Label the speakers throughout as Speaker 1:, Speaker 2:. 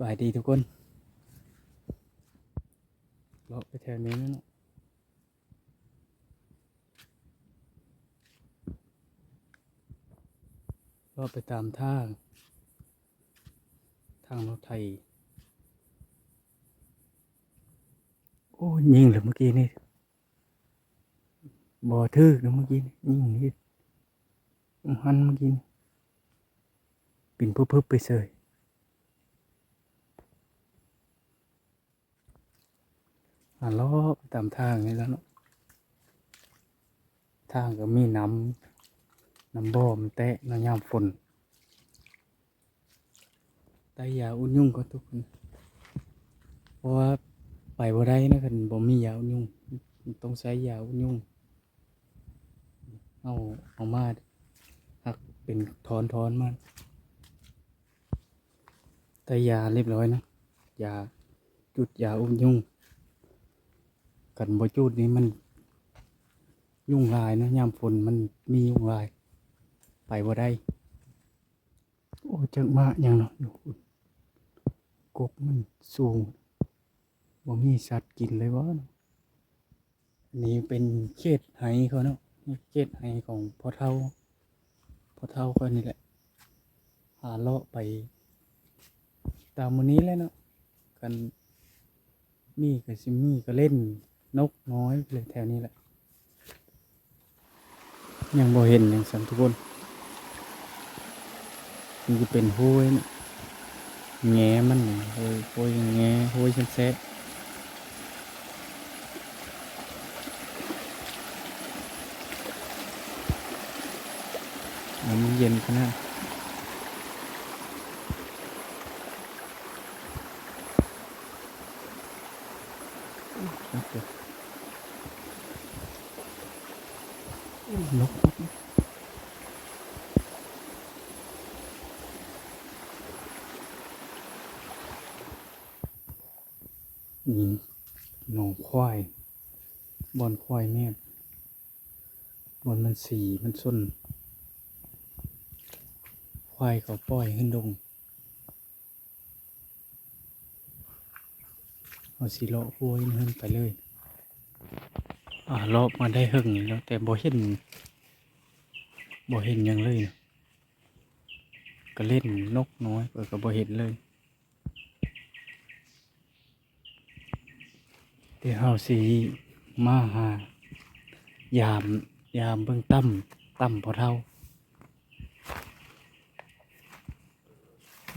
Speaker 1: บายดีทุกคนเลาะไปแถวนี้นะเนาไปตามทาง ทางรถไทย โอ้ยยิงเลยเมื่อกี้นี่บ่อทึกนะเมื่อกี้นี่ยิงนี่หันเมื่อกี้นี่ปิ่นพึบๆไปเสย อ่าล้อไปตามทางนี่แล้วเนาะทางก็มีน้ำน้ำบ่อมแตะน้ำยามฝนไตยาอุ่นยุ่งก็ทุกคนเพราะว่าไปบ่ได้นะคันบ่มียาอุ่นยุ่งต้องใช้ยาอุ่นยุ่งเอาเอามาหักเป็นทอนทอนมาแต่ยาเรียบร้อยนะยาจุดยาอุ่นยุ่ง กันบ่จูดนี้มัน ยุ่งลายนะยามฝนมันมียุ่งลาย ไปบ่ได้ โอ้จักมาอย่างเนาะอยู่กกมันสูงบ่มีสัตว์กินเลยวะเนาะอันนี้เป็นเขตไหเขาเนาะนี่เขตไหของพ่อเฒ่าพ่อเฒ่าก็นี่แหละหาเลาะไป ตามมือนี้แล้วเนาะกันมีก็สิมี่ก็เล่น นกน้อยเลยแถวนี้แหละ ยังบ่เห็นอย่างสันทุกคนมันจะเป็นห้วยนะแง่มันห้วยห้วยแง่ห้วยชันแซะน้ำเย็นขนาด นี่หนองควาย บอนควายแม่บอนมันสีมันส้น ควายเขาปล่อยขึ้นดงเอาสีเลาะห้วยขึ้นไปเลย อ่าเลาะมาได้หึงแล้วแต่บ่เห็นบ่เห็นยังเลยนะก็เล่นนกน้อยเปิดก็บ่เห็นเลย เดี๋ยวเฮาสิมาหายามยามเบิ่งตั้มตั้มพอเท่า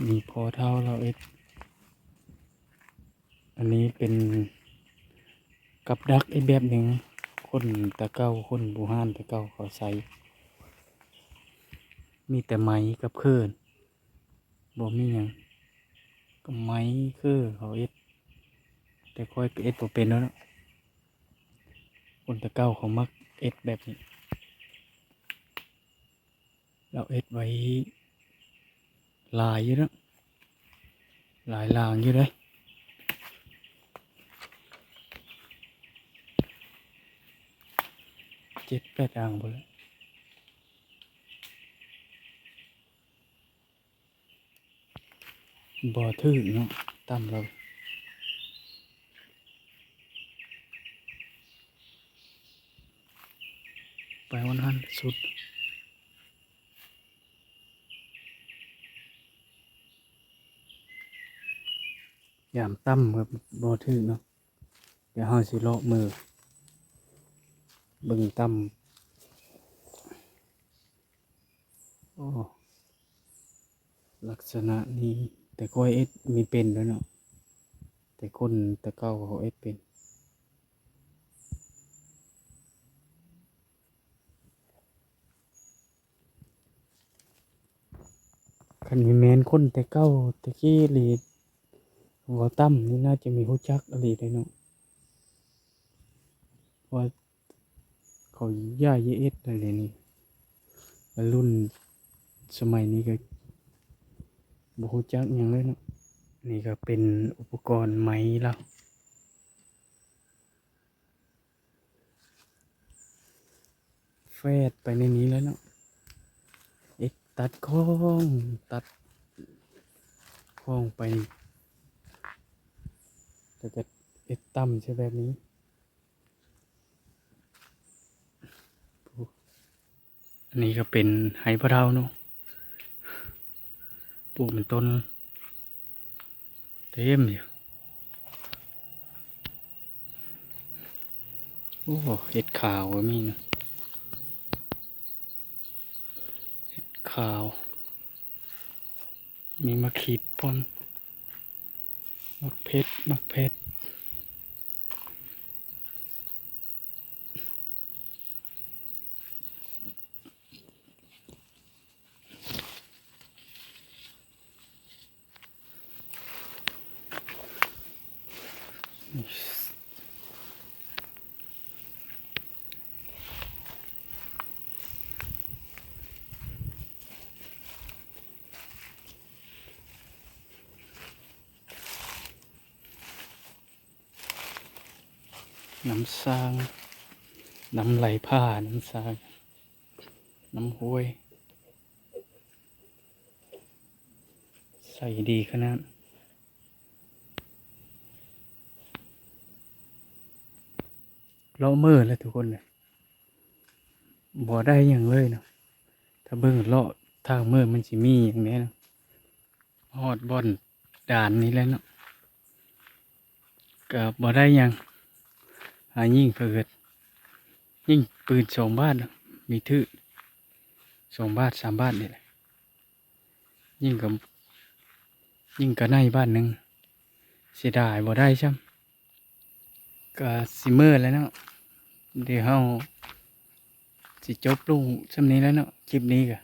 Speaker 1: มีพอเท่าเราเอ็ดอันนี้เป็นกับดักอีกแบบหนึ่งคนตะเก้าคนบูฮานตะเก้าเขาใช้มีแต่ไม้กับเครื่อนบ่มีหยังก็ไม้เครื่อเขาเอ็ด แต่ค่อยเอ็ดบ่เป็นแล้วเนาะคนตะเก้าเขามักเอ็ดแบบนี้ เราเอ็ดไว้ลายอยู่แล้วหลายลางอยู่เลยเจ็ดแปดอ่างหมดแล้วบ่ถึงเนาะต่ำเรา ไปวันนั้น สุด ยามตั้มครับบ่ถึงเนาะเดี๋ยวเฮาสิเลาะมือบิ่งตั้มโอ้ลักษณะนี้แต่ก้อยเอ็ดมีเป็นแล้วเนาะแต่คนแต่เก่าเขาเอ็ดเป็น คันมีแมนคนแต่เก้าแต่กี้หลีหัวตั้มนี่น่าจะมีหูจักอะไรได้เนาะว่าเขาย่าเยเอ็ดอะไรนี่รุ่นสมัยนี้ก็บหูจักหยังเลยเนาะนี่ก็เป็นอุปกรณ์ไหมแล้วแฟดไปในนี้แล้วเนาะ ตัดคล้องตัดคล้องไปแล้วก็เอ็ดตั้มใช่แบบนี้โอ้อันนี้ก็เป็นไหพะเทาเนาะปลูกเป็นต้น เต็มอยู่โอ้เห็ดขาวก็มีนะเห็ด ขาว มีมะขีดปนมมะเพชรมะเพชร น้ำสร้าง น้ำไหลผ่านน้ำสร้าง น้ำห้วย ใส่ดีขนาดเราเมื่อแล้วทุกคนเลยบ่ได้อย่างเลยเนาะถ้าเบิ่งเลาะทางเมื่อมันสิมีอย่างนี้เนาะฮอดบอนด่านนี้แล้วเนาะก็บ่ได้ยัง หายิ่งเพิด ยิ่งปืนสองบ้านมีทื่อสองบ้านสามบ้านนี่แหละยิ่งกับยิ่งกับในบ้านหนึ่งเสียดายบ่ได้ช่ำก็สิเมื่อแล้วเนาะเดี๋ยวเฮาสิจบลงช่ำนี้แล้วเนาะคลิปนี้ก็